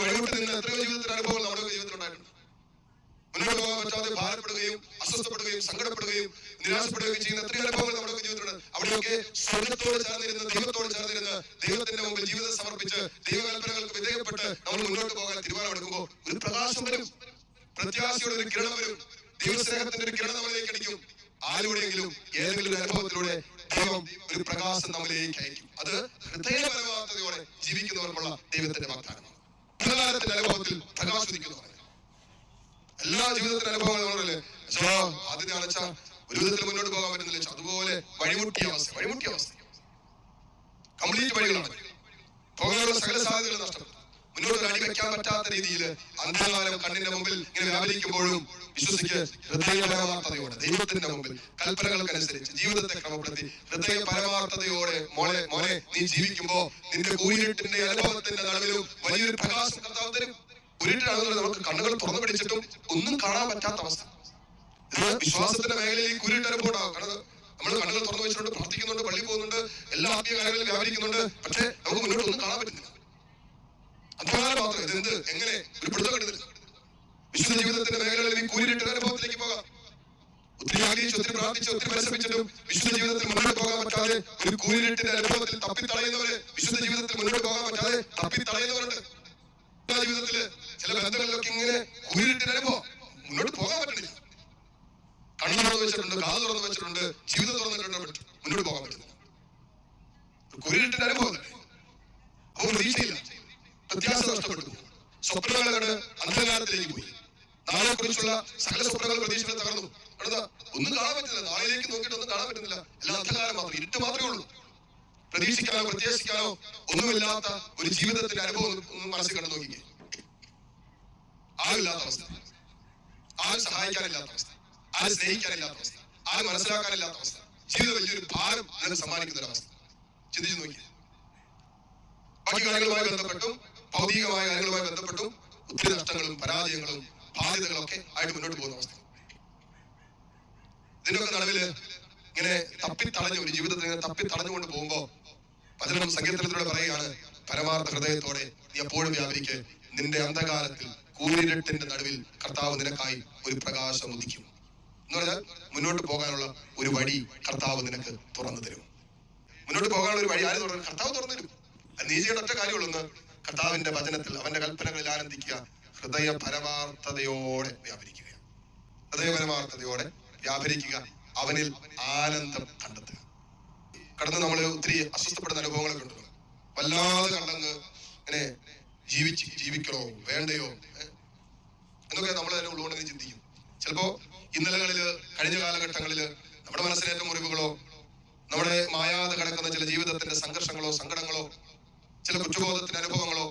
വഴിവിട്ട് നിന്ന് എത്രയോ ജീവിതത്തിൽ അനുഭവങ്ങൾ നമ്മുടെ ജീവിതത്തിൽ ഉണ്ടായിട്ടുണ്ട് മുന്നോട്ട് പോകാൻ പറ്റാതെ ഭാരപ്പെടുകയും അസ്വസ്ഥപ്പെടുകയും സങ്കടപ്പെടുകയും നിരാശപ്പെടുകയും ചെയ്യുന്ന എത്രയോ അനുഭവങ്ങൾ നമ്മുടെ ജീവിതത്തിലുണ്ട്. അവിടെയൊക്കെ സ്വർഗത്തോട് ചേർന്നിരുന്ന് ദൈവത്തോട് ചേർന്നിരുന്ന് ദൈവത്തിന്റെ മുമ്പിൽ ജീവിതം സമർപ്പിച്ച് ദൈവകൽപ്പനകൾക്ക് വിധേയപ്പെട്ട് നമ്മൾ മുന്നോട്ട് പോകാൻ തീരുമാനമെടുക്കുമ്പോൾ ഒരു പ്രകാശം വരും. പ്രത്യാശയുടെ ഒരു കിരണം വരും. ദൈവസ്നേഹത്തിന്റെ ഒരു കിരണം നമ്മളിലേക്ക് അടിക്കും. ആരുടെയെങ്കിലും ഏതെങ്കിലും ഒരു അനുഭവത്തിലൂടെ ദൈവം ഒരു പ്രകാശം നമ്മളിലേക്ക് അയക്കും. അത് ഹൃദയപരമാർത്ഥതയോടെ ജീവിക്കുന്നവർക്കുള്ള ദൈവത്തിന്റെ വാഗ്ദാനമാണ്. പ്രകാശിക്കുന്നവർ എല്ലാ ജീവിതത്തിലും അനുഭവങ്ങൾ നമ്മളല്ലേ ആദ്യത്തെ അടച്ച ഒരു വിധത്തിൽ മുന്നോട്ട് പോകാൻ പറ്റുന്നില്ല. അതുപോലെ വഴിമുട്ടിയ അവസ്ഥ വഴിമുട്ടിയ അവസ്ഥ. കംപ്ലീറ്റ് വഴികളാണ്. പോകാനുള്ള സകല സാധ്യതകൾ നഷ്ടപ്പെട്ടു മുന്നോട്ട് അടിവെക്കാൻ അടി വെക്കാൻ പറ്റാത്ത രീതിയിൽ അന്ധകാരം കണ്ണിന്റെ മുമ്പിൽ ഇങ്ങനെ വ്യാപരിക്കുമ്പോഴും വിശ്വസിക്ക് ഹൃദയ പരമാർത്ഥതയോടെ ദൈവത്തിന്റെ മുമ്പിൽ കൽപ്പനകൾക്കനുസരിച്ച് ജീവിതത്തെ ക്രമപ്പെടുത്തി ഹൃദയ പരമാർത്ഥതയോടെ മോളെ മോനെ നീ ജീവിക്കുമ്പോ നിന്റെ കൂരിട്ടിന്റെ അനുഭവത്തിന്റെ നടുവിലും വലിയൊരു പ്രകാശം കർത്താവ് തരും. കുരുട്ടിലാണെന്നുള്ളത് നമുക്ക് കണ്ണുകൾ തുറന്നു പിടിച്ചിട്ടും ഒന്നും കാണാൻ പറ്റാത്ത അവസ്ഥ. വിശ്വാസത്തിന്റെ മേഖലയിൽ ഈ നമ്മൾ കണ്ണുകൾ തുറന്നു വെച്ചിട്ടുണ്ട് പ്രാർത്ഥിക്കുന്നുണ്ട് പള്ളി പോകുന്നുണ്ട് എല്ലാ ആത്മീയ കാര്യങ്ങളിലും വ്യാപരിക്കുന്നുണ്ട്. പക്ഷേ നമുക്ക് മുന്നോട്ട് ഒന്നും കാണാൻ പറ്റുന്നില്ല. അന്ധകാരം മാത്രം. ഇത് എന്ത് എങ്ങനെ? ഒരു വിശുദ്ധ ജീവിതത്തിന്റെ മേഖലകളിൽ ഈ അനുഭവത്തിലേക്ക് പോകാം. ഒത്തിരി ആഗ്രഹിച്ച് ഒത്തിരി പ്രാർത്ഥിച്ച് ഒത്തിരി പരിശ്രമിച്ചിട്ടും വിശുദ്ധ ജീവിതത്തിൽ മുന്നോട്ട് പോകാൻ പറ്റാതെ ഒരു കൂരിട്ടിന്റെ അനുഭവത്തിൽ തപ്പിത്തളയുന്നവര് വിശുദ്ധ ജീവിതത്തിൽ മുന്നോട്ട് പോകാൻ പറ്റാതെ തപ്പിത്തളയുന്നവരുണ്ട് എല്ലാ ഇങ്ങനെ വരുമ്പോ മുന്നോട്ട് പോകാൻ പറ്റില്ല. കണ്ണു തുറന്ന് വെച്ചിട്ടുണ്ട് കാത് തുറന്ന് വെച്ചിട്ടുണ്ട് ജീവിതം തുറന്നിട്ടുണ്ട് മുന്നോട്ട് പോകാൻ പറ്റുന്നില്ല കുരുട്ട് അനുഭവം അപ്പൊ പ്രതീക്ഷയില്ല പ്രത്യാശ നഷ്ടപ്പെട്ടു. സ്വപ്നങ്ങൾ കണ്ട് അന്ധകാരത്തിലേക്ക് പോയി. നാളെ കുറിച്ചുള്ള സകല സ്വപ്നങ്ങൾ പ്രതീക്ഷകൾ തകർന്നു. ഒന്നും കാണാൻ പറ്റില്ല. നാളെയിലേക്ക് നോക്കിയിട്ട് ഒന്നും കാണാൻ പറ്റുന്നില്ല. എല്ലാം അന്ധകാരം മാത്രം. ഇരുട്ട് മാത്രമേ ഉള്ളൂ. പ്രതീക്ഷിക്കാനോ പ്രത്യാശിക്കാനോ ഒന്നുമില്ലാത്ത ഒരു ജീവിതത്തിന്റെ അനുഭവം മനസ്സിൽ കണ്ടു നോക്കിക്കേ. ആരില്ലാത്ത അവസ്ഥ. ആരും സഹായിക്കാനില്ലാത്ത അവസ്ഥ. ആരും സ്നേഹിക്കാനില്ലാത്ത അവസ്ഥ. ആരും മനസ്സിലാക്കാനില്ലാത്ത അവസ്ഥ. ജീവിതം വലിയൊരു ഭാരം അതിനെ സമ്മാനിക്കുന്ന ഒരു അവസ്ഥ. ചിന്തിച്ചു നോക്കി ബാക്കി കാര്യങ്ങളുമായി ബന്ധപ്പെട്ടും ഭൗതികമായ കാര്യങ്ങളുമായി ബന്ധപ്പെട്ടും ഒത്തിരി നഷ്ടങ്ങളും പരാജയങ്ങളും ബാധ്യതകളും ഒക്കെ ആയിട്ട് മുന്നോട്ട് പോകുന്ന അവസ്ഥ. ഇതിനൊക്കെ നടുവിൽ ഇങ്ങനെ തപ്പി തടഞ്ഞു ഒരു ജീവിതത്തിൽ ഇങ്ങനെ തപ്പി തടഞ്ഞുകൊണ്ട് പോകുമ്പോ പതിനെട്ടും സങ്കീർത്തനത്തിലൂടെ പറയുകയാണ് പരമാർത്ഥ ഹൃദയത്തോടെ നീ എപ്പോഴും വ്യാപരിക്ക്. നിന്റെ അന്ധകാലത്തിൽ കൂരിരട്ടിന്റെ നടുവിൽ കർത്താവ് നിനക്കായി ഒരു പ്രകാശം ഉദിക്കും. എന്ന് പറഞ്ഞാൽ മുന്നോട്ട് പോകാനുള്ള ഒരു വഴി കർത്താവ് നിനക്ക് തുറന്നു തരും. മുന്നോട്ട് പോകാനുള്ള ഒരു വഴി ആര് തുറന്നു കർത്താവ് തുറന്നു തരും. നീ ചെയ്യേണ്ട ഒറ്റ കാര്യമുള്ളൊന്ന് കർത്താവിന്റെ വചനത്തിൽ അവന്റെ കൽപ്പനകളിൽ ആനന്ദിക്കുക. ഹൃദയ പരമാർത്ഥതയോടെ വ്യാപരിക്കുക. ഹൃദയ പരമാർത്ഥതയോടെ വ്യാപരിക്കുക. അവനിൽ ആനന്ദം കണ്ടെത്തുക. കടന്ന് നമ്മൾ ഒത്തിരി അസ്വസ്ഥപ്പെടുന്ന അനുഭവങ്ങളൊക്കെ ഉണ്ടല്ലോ. വല്ലാതെ കണ്ടങ്ങ് ഇങ്ങനെ ജീവിച്ച് ജീവിക്കണോ? വേണ്ടയോ? എന്നൊക്കെ നമ്മൾ തന്നെ ഉള്ളുകൊണ്ടെന്ന് ചിന്തിക്കും. ചിലപ്പോ ഇന്നലകളിൽ കഴിഞ്ഞ കാലഘട്ടങ്ങളിൽ നമ്മുടെ മനസ്സിലേറ്റ മുറിവുകളോ നമ്മുടെ മായാതെ കിടക്കുന്ന ചില ജീവിതത്തിന്റെ സംഘർഷങ്ങളോ സങ്കടങ്ങളോ ചില കുറ്റബോധത്തിന്റെ അനുഭവങ്ങളോ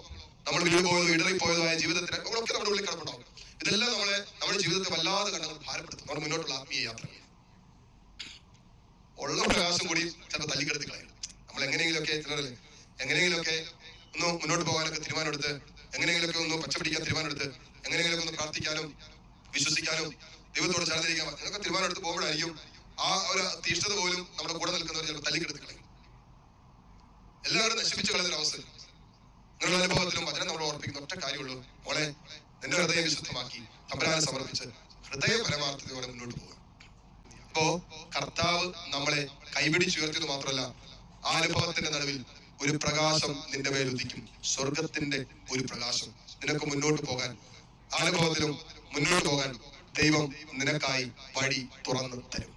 നമ്മൾ വീഴുപോയതോ ഇടറിപ്പോയതോ ആയ ജീവിതത്തിന്റെ അനുഭവങ്ങളൊക്കെ നമ്മുടെ ഉള്ളിൽ കിടപ്പുണ്ടാവും. ഇതെല്ലാം നമ്മളെ നമ്മുടെ ജീവിതത്തെ വല്ലാതെ കണ്ടത് ഭാരപ്പെടുത്തും. നമ്മുടെ മുന്നോട്ടുള്ള ആത്മീയ യാത്ര ഉള്ള പ്രകാശം കൂടി ചിലപ്പോൾ തല്ലിക്കെടുത്തി കളയും. നമ്മൾ എങ്ങനെയെങ്കിലുമൊക്കെ ചിലരല്ലേ എങ്ങനെയെങ്കിലുമൊക്കെ ഒന്ന് മുന്നോട്ട് പോകാനൊക്കെ തീരുമാനമെടുത്ത് എങ്ങനെയെങ്കിലുമൊക്കെ ഒന്ന് പച്ചപിടിക്കാൻ തീരുമാനമെടുത്ത് എങ്ങനെയെങ്കിലുമൊക്കെ ഒന്ന് പ്രാർത്ഥിക്കാനും വിശ്വസിക്കാനും ദൈവത്തോട് ചേർന്നിരിക്കാൻ നിങ്ങൾക്ക് തീരുമാനം എടുത്ത് പോകുമ്പോഴായിരിക്കും ആ ഒരു തീഷ്ണത പോലും നമ്മുടെ കൂടെ നിൽക്കുന്നവർ ചിലപ്പോൾ തല്ലിക്കെടുത്ത് കളയും എല്ലാവരും നശിപ്പിച്ചു കളയുന്ന അവസ്ഥ. നിങ്ങളുടെ അനുഭവത്തിലും വചനം നമ്മൾ ഓർപ്പിക്കുന്ന ഒറ്റ കാര്യമുള്ളൂ. മോളെ നിന്റെ ഹൃദയം വിശുദ്ധമാക്കി തമ്പരാനെ സമർപ്പിച്ച് ഹൃദയ പരമാർത്ഥതയോടെ മുന്നോട്ട് പോകുക അപ്പോ കർത്താവ് നമ്മളെ കൈപിടിച്ചുയർത്തിയത് മാത്രമല്ല ആ അനുഭവത്തിന്റെ നടുവിൽ ഒരു പ്രകാശം നിന്റെ മേൽ ഉദിക്കും സ്വർഗത്തിന്റെ ഒരു പ്രകാശം നിനക്ക് മുന്നോട്ട് പോകാൻ അനുഭവത്തിലും മുന്നോട്ട് പോകാൻ ദൈവം നിനക്കായി വഴി തുറന്നു തരും.